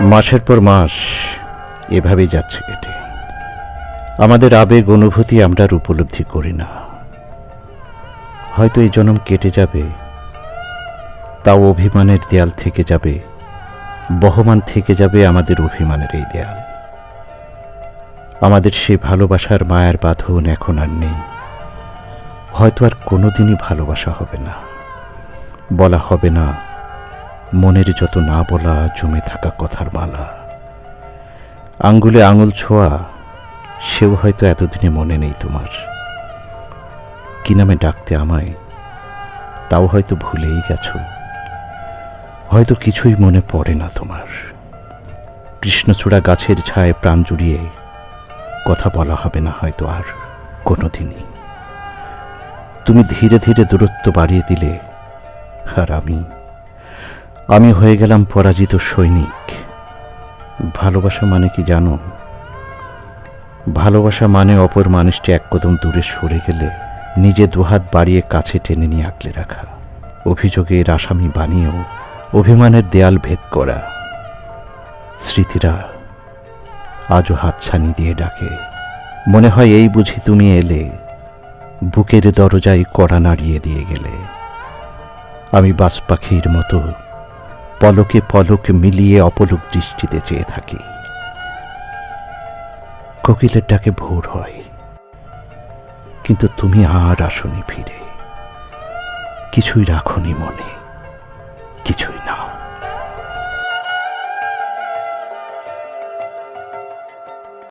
মাসের পর মাস এভাবেই যাচ্ছে কেটে। আমাদের আবেগ অনুভূতি আমরা আর উপলব্ধি করি না। হয়তো এই জন্ম কেটে যাবে, তাও অভিমানের দেয়াল থেকে যাবে, বহমান থেকে যাবে আমাদের অভিমানের এই দেয়াল। আমাদের সেই ভালোবাসার মায়ার বাঁধন এখন আর নেই। হয়তো আর কোনোদিনই ভালোবাসা হবে না, বলা হবে না মনের যত না বলা, জমে থাকা কথার মালা। আঙ্গুলে আঙুল ছোঁয়া, সেও হয়তো এতদিনে মনে নেই তোমার। কি নামে ডাকতে আমায়, তাও হয়তো ভুলেই গেছো। হয়তো কিছুই মনে পড়ে না তোমার। কৃষ্ণচূড়া গাছের ছায় প্রাণ জুড়িয়ে কথা বলা হবে না হয়তো আর কোনোদিনই। তুমি ধীরে ধীরে দূরত্ব বাড়িয়ে দিলে আর আমি আমি হয়ে গেলাম পরাজিত সৈনিক। ভালোবাসা মানে কি জানো? ভালোবাসা মানে অপর মানুষটি এক কদম দূরে সরে গেলে নিজে দুহাত বাড়িয়ে কাছে টেনে নিয়ে আঁকলে রাখা। অভিযোগের আসামি বানিয়েও অভিমানের দেয়াল ভেদ করা। স্মৃতিরা আজও হাতছানি দিয়ে ডাকে। মনে হয় এই বুঝি তুমি এলে, বুকের দরজায় কড়া নাড়িয়ে দিয়ে গেলে। আমি বাস পাখির মতো পলকে পলক মিলিয়ে অপলক দৃষ্টিতে চেয়ে থাকি। কোকিলের ডাকে ভোর হয়, কিন্তু তুমি আর আসনি ফিরে। কিছুই রাখনি মনে।